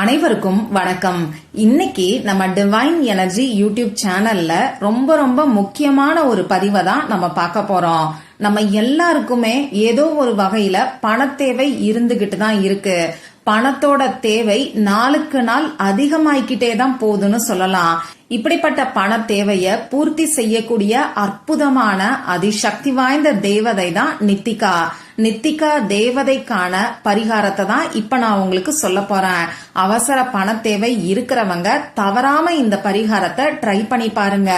அனைவருக்கும் வணக்கம். இன்னைக்கு நம்ம டிவைன் எனர்ஜி யூடியூப் சேனல்ல ரொம்ப ரொம்ப முக்கியமான ஒரு பதிவை தான் நம்ம பார்க்க போறோம். நம்ம எல்லாருக்குமே ஏதோ ஒரு வகையில பணத்தேவை இருந்துகிட்டு தான் இருக்கு. பணத்தோட தேவை நாளுக்கு நாள் அதிகமாயிக்கிட்டே தான் போகுதுன்னு சொல்லலாம். இப்படிப்பட்ட பண தேவைய பூர்த்தி செய்யக்கூடிய அற்புதமான அதிசக்தி வாய்ந்த தேவதை தான் நித்திகா. நித்திகா தேவதைக்கான பரிகாரத்தை தான் இப்ப நான் உங்களுக்கு சொல்ல போறேன். அவசர பண தேவை இருக்கிறவங்க தவறாம இந்த பரிகாரத்தை ட்ரை பண்ணி பாருங்க.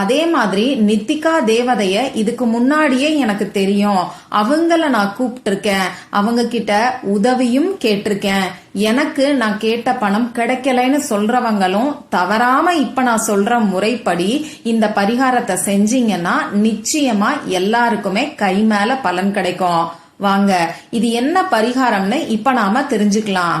அதே மாதிரி நித்திகா தேவதைய இதுக்கு முன்னாடியே எனக்கு தெரியும். அவங்கள நான் கூப்பிட்டிருக்கேன். அவங்க கிட்ட உதவியும் கேட்டிருக்கேன். எனக்கு நான் கேட்ட பணம் கிடைக்கலைன்னு சொல்றவங்களும் தவறாம இப்ப நான் சொல்ற முறைப்படி இந்த பரிகாரத்தை செஞ்சீங்கன்னா நிச்சயமா எல்லாருக்குமே கை மேல பலன் கிடைக்கும். வாங்க இது என்ன பரிகாரம்னு இப்ப நாம தெரிஞ்சுக்கலாம்.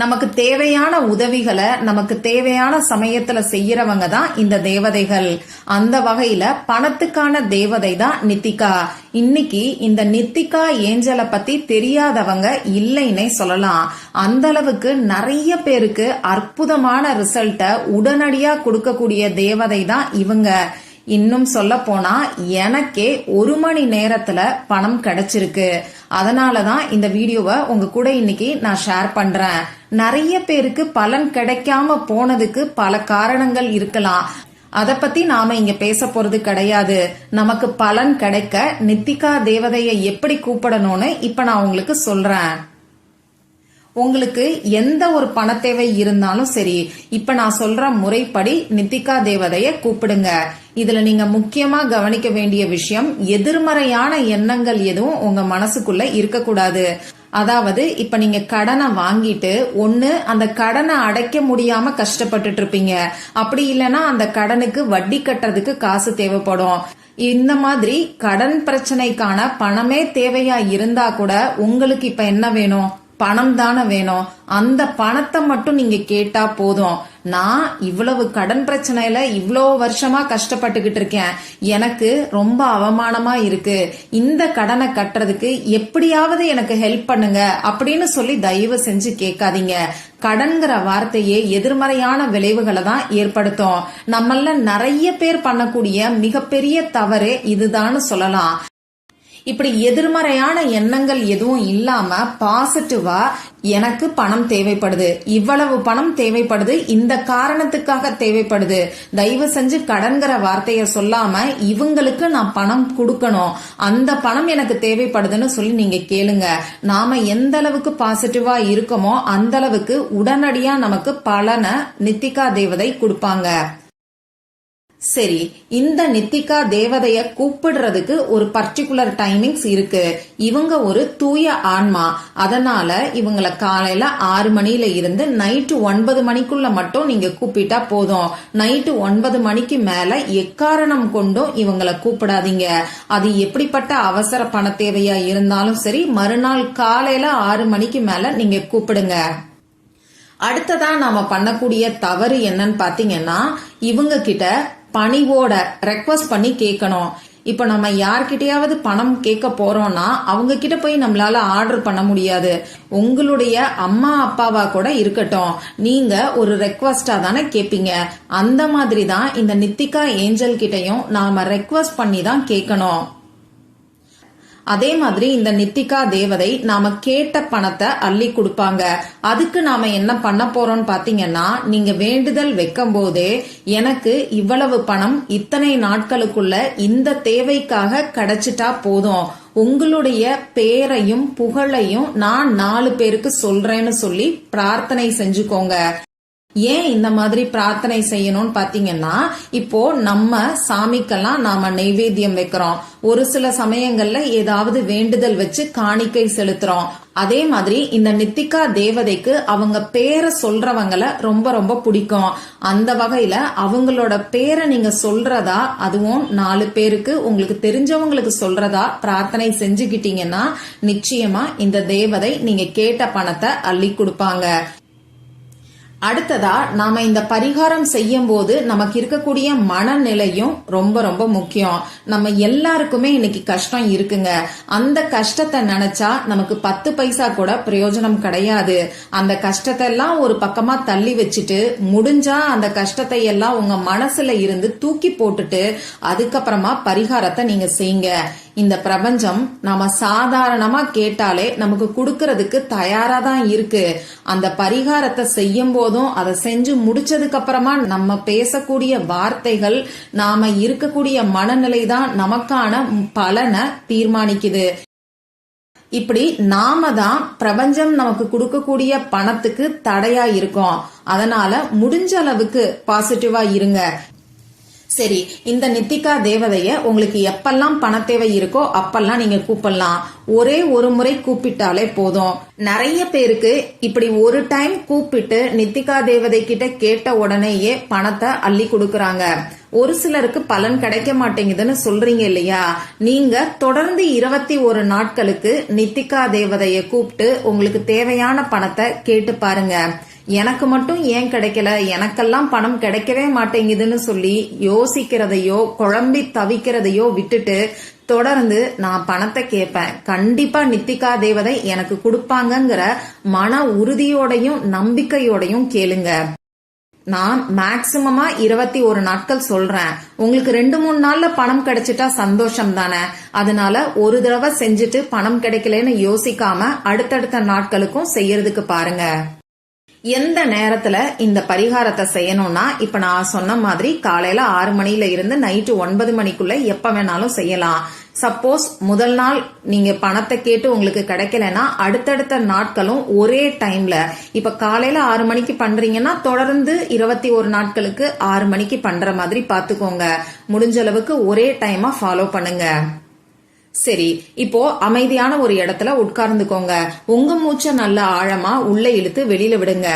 நமக்கு தேவையான உதவிகளை நமக்கு தேவையான சமயத்துல செய்யறவங்க தான் இந்த தேவதைகள். அந்த வகையில பணத்துக்கான தேவதை தான் நித்திகா. இன்னைக்கு இந்த நித்திகா ஏஞ்சலை பத்தி தெரியாதவங்க இல்லைன்னே சொல்லலாம். அந்த அளவுக்கு நிறைய பேருக்கு அற்புதமான ரிசல்ட்டை உடனடியா கொடுக்கக்கூடிய தேவதை தான் இவங்க. இன்னும் சொல்ல போனா எனக்கே ஒரு மணி நேரத்துல பணம் கிடைச்சிருக்கு. அதனாலதான் இந்த வீடியோவை உங்க கூட இன்னைக்கு நான் ஷேர் பண்றேன். நிறைய பேருக்கு பலன் கிடைக்காம போனதுக்கு பல காரணங்கள் இருக்கலாம். அத பத்தி நாம இங்க பேச போறது கிடையாது. நமக்கு பலன் கிடைக்க நித்திகா தேவதையை எப்படி கூப்பிடணும்னு இப்ப நான் உங்களுக்கு சொல்றேன். உங்களுக்கு எந்த ஒரு பண தேவை இருந்தாலும் சரி இப்ப நான் சொல்ற முறைப்படி நித்திகா தேவதைய கூப்பிடுங்க. இதுல நீங்க முக்கியமா கவனிக்க வேண்டிய விஷயம் எதிர்மறையான எண்ணங்கள் எதுவும் உங்க மனசுக்குள்ள இருக்கக்கூடாது. அதாவது இப்ப நீங்க கடனை வாங்கிட்டு ஒண்ணு அந்த கடனை அடைக்க முடியாம கஷ்டப்பட்டுட்டு இருப்பீங்க. அப்படி இல்லைன்னா அந்த கடனுக்கு வட்டி கட்டுறதுக்கு காசு தேவைப்படும். இந்த மாதிரி கடன் பிரச்சனைக்கான பணமே தேவையா இருந்தா கூட உங்களுக்கு இப்ப என்ன வேணும்? பணம் தானே வேணும். அந்த பணத்தை மட்டும் நீங்க கேட்டா போதும். நான் இவ்வளவு கடன் பிரச்சனையில இவ்வளோ வருஷமா கஷ்டப்பட்டுக்கிட்டு இருக்கேன். எனக்கு ரொம்ப அவமானமா இருக்கு. இந்த கடனை கட்டுறதுக்கு எப்படியாவது எனக்கு ஹெல்ப் பண்ணுங்க அப்படின்னு சொல்லி தயவு செஞ்சு கேட்காதீங்க. கடன்கிற வார்த்தையே எதிர்மறையான விளைவுகளை தான் ஏற்படுத்தும். நம்மள நிறைய பேர் பண்ணக்கூடிய மிகப்பெரிய தவறு இதுதான் சொல்லலாம். இப்படி எதிர்மறையான எண்ணங்கள் எதுவும் இல்லாம பாசிட்டிவா எனக்கு பணம் தேவைப்படுது. இவ்வளவு பணம் தேவைப்படுது. இந்த காரணத்துக்காக தேவைப்படுது. தயவு செஞ்சு கடன்கிற வார்த்தையை சொல்லாம இவங்களுக்கு நான் பணம் கொடுக்கணும். அந்த பணம் எனக்கு தேவைப்படுதுன்னு சொல்லி நீங்க கேளுங்க. நாம எந்த அளவுக்கு பாசிட்டிவா இருக்கோமோ அந்த அளவுக்கு உடனடியா நமக்கு பலனை நித்திகா தேவதை கொடுப்பாங்க. சரி இந்த நித்திகா தேவதைய கூப்பிடுறதுக்கு ஒரு பர்டிகுலர் டைமிங்ஸ் இருக்கு. இவங்க ஒரு தூய ஆன்மா. அதனால இவங்களை காலையில ஆறு மணில இருந்து நைட்டு ஒன்பது மணிக்குள்ள மட்டும் நீங்க கூப்பிட்டா போதும். நைட்டு ஒன்பது மணிக்கு மேல எக்காரணம் கொண்டும் இவங்களை கூப்பிடாதீங்க. அது எப்படிப்பட்ட அவசர பண தேவையா இருந்தாலும் சரி மறுநாள் காலையில ஆறு மணிக்கு மேல நீங்க கூப்பிடுங்க. அடுத்ததா நாம பண்ணக்கூடிய தவறு என்னன்னு பாத்தீங்கன்னா இவங்க கிட்ட பணிவோட ரெக்வஸ்ட் பண்ணி கேட்கணும் இப்போ நம்ம யார்கிட்டயாவது பணம் கேட்க போறோம்னா அவங்க கிட்ட போய் நம்மளால ஆர்டர் பண்ண முடியாது. உங்களுடைய அம்மா அப்பாவா கூட இருக்கட்டும். நீங்க ஒரு ரெக்வஸ்டா தானே கேட்பீங்க அந்த மாதிரி தான் இந்த நித்திகா ஏஞ்சல் கிட்டையும் நாம ரெக்வஸ்ட் பண்ணி தான் கேட்கணும் அதே மாதிரி இந்த நித்திகா தேவதை நாம கேட்ட பணத்தை அள்ளி கொடுப்பாங்க. அதுக்கு நாம என்ன பண்ண போறோம்னு பாத்தீங்கன்னா நீங்க வேண்டுதல் வைக்கும் போதே எனக்கு இவ்வளவு பணம் இத்தனை நாட்களுக்குள்ள இந்த தேவைக்காக கிடைச்சிட்டா போதும். உங்களுடைய பேரையும் புகழையும் நான் நாலு பேருக்கு சொல்றேன்னு சொல்லி பிரார்த்தனை செஞ்சுக்கோங்க. ஏன் இந்த மாதிரி பிரார்த்தனை செய்யணும்னு பாத்தீங்கன்னா இப்போ நம்ம சாமிக்கெல்லாம் நாம நைவேத்தியம் வைக்கிறோம். ஒரு சில சமயங்கள்ல ஏதாவது வேண்டுதல் வச்சு காணிக்கை செலுத்துறோம். அதே மாதிரி இந்த நித்திகா தேவதைக்கு அவங்க பேரை சொல்றவங்கள ரொம்ப ரொம்ப பிடிக்கும். அந்த வகையில அவங்களோட பேரை நீங்க சொல்றதா அதுவும் நாலு பேருக்கு உங்களுக்கு தெரிஞ்சவங்களுக்கு சொல்றதா பிரார்த்தனை செஞ்சுக்கிட்டீங்கன்னா நிச்சயமா இந்த தேவதை நீங்க கேட்ட பணத்தை அள்ளி கொடுப்பாங்க. அடுத்ததா நாம இந்த பரிகாரம் செய்யும் போது நமக்கு இருக்கக்கூடிய மனநிலையும் ரொம்ப ரொம்ப முக்கியம். நம்ம எல்லாருக்குமே இன்னைக்கு கஷ்டம் இருக்குங்க. அந்த கஷ்டத்தை நினைச்சா நமக்கு பத்து பைசா கூட பிரயோஜனம் கிடையாது. அந்த கஷ்டத்தை எல்லாம் ஒரு பக்கமா தள்ளி வச்சுட்டு முடிஞ்சா அந்த கஷ்டத்தை எல்லாம் உங்க மனசுல இருந்து தூக்கி போட்டுட்டு அதுக்கப்புறமா பரிகாரத்தை நீங்க செய்யுங்க. இந்த பிரபஞ்சம் நாம சாதாரணமா கேட்டாலே நமக்கு கொடுக்கறதுக்கு தயாரா தான் இருக்கு. அந்த பரிகாரத்தை செய்யும் போதும். அதை செஞ்சு முடிச்சதுக்கு அப்புறமா நம்ம பேசக்கூடிய வார்த்தைகள் நாம இருக்கக்கூடிய மனநிலை தான் நமக்கான பலனை தீர்மானிக்குது. இப்படி நாம தான் பிரபஞ்சம் நமக்கு கொடுக்கக்கூடிய பணத்துக்கு தடையா இருக்கோம். அதனால முடிஞ்ச அளவுக்கு பாசிட்டிவா இருங்க. சரி இந்த நித்திகா தேவதைய உங்களுக்கு எப்பெல்லாம் பண தேவை இருக்கோ அப்பெல்லாம் நீங்க கூப்பிடலாம். ஒரே ஒரு முறை கூப்பிட்டாலே போதும். நிறைய பேருக்கு இப்படி ஒரு டைம் கூப்பிட்டு நித்திகா தேவதை கிட்ட கேட்ட உடனேயே பணத்தை அள்ளி கொடுக்கறாங்க. ஒரு சிலருக்கு பலன் கிடைக்க மாட்டேங்குதுன்னு சொல்றீங்க இல்லையா? நீங்க தொடர்ந்து இருபத்தி ஒரு நாட்களுக்கு நித்திகா தேவதைய கூப்பிட்டு உங்களுக்கு தேவையான பணத்தை கேட்டு பாருங்க. எனக்கு மட்டும் ஏன் கிடைக்கல? எனக்கெல்லாம் பணம் கிடைக்கவே மாட்டேங்குதுன்னு சொல்லி யோசிக்கிறதையோ குழம்பி தவிக்கிறதையோ விட்டுட்டு தொடர்ந்து நான் பணத்தை கேட்பேன். கண்டிப்பா நித்திகா தேவதை எனக்கு கொடுப்பாங்கங்கிற மன உறுதியோடையும் நம்பிக்கையோடையும் கேளுங்க. நான் மேக்சிமமா இருபத்தி ஒரு நாட்கள் சொல்றேன். உங்களுக்கு ரெண்டு மூணு நாள்ல பணம் கிடைச்சிட்டா சந்தோஷம் தானே அதனால ஒரு தடவை செஞ்சுட்டு பணம் கிடைக்கலன்னு யோசிக்காம அடுத்தடுத்த நாட்களுக்கும் செய்யறதுக்கு பாருங்க. எந்த நேரத்துல இந்த பரிகாரத்தை செய்யணும்னா இப்ப நான் சொன்ன மாதிரி காலையில ஆறு மணில இருந்து நைட்டு ஒன்பது மணிக்குள்ள எப்ப வேணாலும் செய்யலாம். சப்போஸ் முதல் நாள் நீங்க பணத்தை கேட்டு உங்களுக்கு கிடைக்கலன்னா அடுத்தடுத்த நாட்களும் ஒரே டைம்ல இப்ப காலையில ஆறு மணிக்கு பண்றீங்கன்னா தொடர்ந்து இருபத்தி ஒரு நாட்களுக்கு ஆறு மணிக்கு பண்ற மாதிரி பாத்துக்கோங்க முடிஞ்ச அளவுக்கு ஒரே டைமா ஃபாலோ பண்ணுங்க. சரி இப்போ அமைதியான ஒரு இடத்துல உட்கார்ந்துக்கோங்க. உங்க மூச்சை நல்ல ஆழமா உள்ள இழுத்து வெளியில விடுங்க.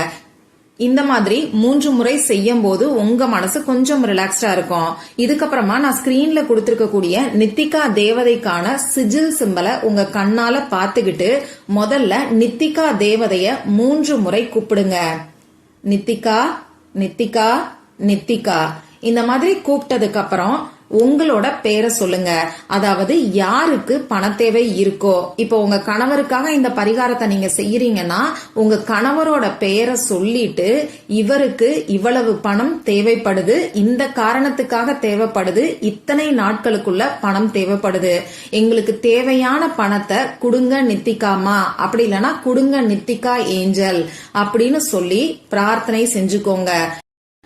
இந்த மாதிரி மூன்று முறை செய்யும் போது உங்க மனசு கொஞ்சம் ரிலாக்ஸ்டா இருக்கும். இதுக்கப்புறமா நான் ஸ்கிரீன்ல கொடுத்திருக்கக்கூடிய நித்திகா தேவதைக்கான சிஜில் சிம்பலை உங்க கண்ணால பாத்துக்கிட்டு முதல்ல நித்திகா தேவதைய மூன்று முறை கூப்பிடுங்க. நித்திகா நித்திகா நித்திகா. இந்த மாதிரி கூப்பிட்டதுக்கு அப்புறம் உங்களோட பேரை சொல்லுங்க. அதாவது யாருக்கு பண தேவை இருக்கோ. இப்போ உங்க கணவருக்காக இந்த பரிகாரத்தை நீங்க செய்யறீங்கன்னா உங்க கணவரோட பெயரை சொல்லிட்டு இவருக்கு இவ்வளவு பணம் தேவைப்படுது இந்த காரணத்துக்காக தேவைப்படுது இத்தனை நாட்களுக்குள்ள பணம் தேவைப்படுது. எங்களுக்கு தேவையான பணத்தை குடுங்க நித்திக்காமா அப்படி இல்லைன்னா குடுங்க நித்திகா ஏஞ்சல் அப்படின்னு சொல்லி பிரார்த்தனை செஞ்சுக்கோங்க.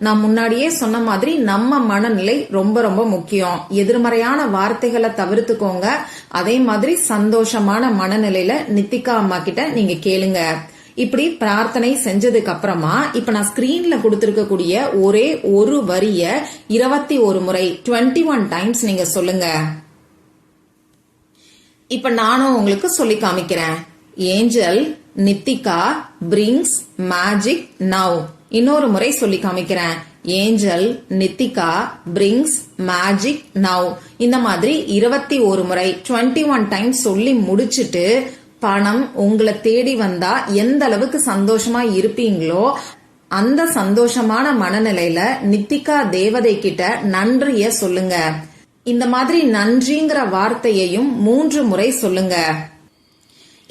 நான் முன்னாடியே சொன்ன மாதிரி நம்ம மனநிலை ரொம்ப ரொம்ப முக்கியம். எதிர்மறையான வார்த்தைகளை தவிர்த்துக்கோங்க. அதே மாதிரி சந்தோஷமான மனநிலையில நித்திகா அம்மா கிட்ட நீங்க கேளுங்க. இப்படி பிரார்த்தனை செஞ்சதுக்கு அப்புறமா இப்ப நான் ஸ்கிரீன்ல கொடுத்திருக்கக்கூடிய ஒரே ஒரு வரிய இருபத்தி ஒரு முறை டுவெண்ட்டி ஒன் டைம்ஸ் நீங்க சொல்லுங்க. இப்ப நானும் உங்களுக்கு சொல்லி காமிக்கிறேன். Angel Nithika brings magic now இன்னொரு முறை சொல்லி காமிக்கிறேன். Angel Nithika brings magic now இந்த மாதிரி இருபத்தி ஒரு முறை டுவெண்ட்டி ஒன் டைம் சொல்லி முடிச்சிட்டு பணம் உங்களை தேடி வந்தா எந்த அளவுக்கு சந்தோஷமா இருப்பீங்களோ அந்த சந்தோஷமான மனநிலையில நித்திகா தேவதை கிட்ட நன்றிய சொல்லுங்க. இந்த மாதிரி நன்றிங்கிற வார்த்தையையும் மூன்று முறை சொல்லுங்க.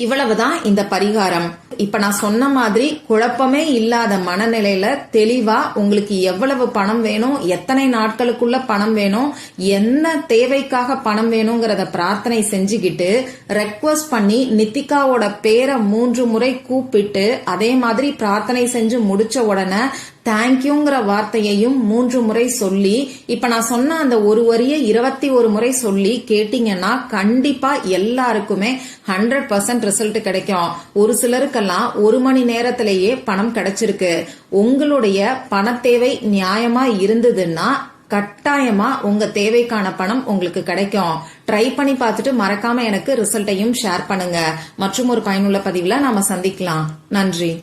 இவ்வளவுதான் இந்த பரிகாரம். இப்ப நான் சொன்ன மாதிரி குழப்பமே இல்லாத மனநிலையில தெளிவா உங்களுக்கு எவ்வளவு பணம் வேணும் எத்தனை நாட்களுக்குள்ள பணம் வேணும் என்ன தேவைக்காக பணம் வேணுங்கிறத பிரார்த்தனை செஞ்சுக்கிட்டு ரெக்வஸ்ட் பண்ணி நித்திகாவோட பேரை மூன்று முறை கூப்பிட்டு அதே மாதிரி பிரார்த்தனை செஞ்சு முடிச்ச உடனே தேங்க்யூங்கிற வார்த்தையையும் மூன்று முறை சொல்லி இப்ப நான் சொன்ன அந்த ஒரு வரியை இருபத்தி ஒரு முறை சொல்லி கேட்டீங்கன்னா கண்டிப்பா எல்லாருக்குமே ஹண்ட்ரட் பர்சன்ட் ரிசல்ட் கிடைக்கும். ஒரு சிலருக்கெல்லாம் ஒரு மணி நேரத்திலேயே பணம் கிடைச்சிருக்கு. உங்களுடைய பண தேவை நியாயமா இருந்ததுன்னா கட்டாயமா உங்க தேவைக்கான பணம் உங்களுக்கு கிடைக்கும். ட்ரை பண்ணி பார்த்துட்டு மறக்காம எனக்கு ரிசல்ட்டையும் ஷேர் பண்ணுங்க. மற்றும் ஒரு பயனுள்ள பதிவுல நாம சந்திக்கலாம். நன்றி.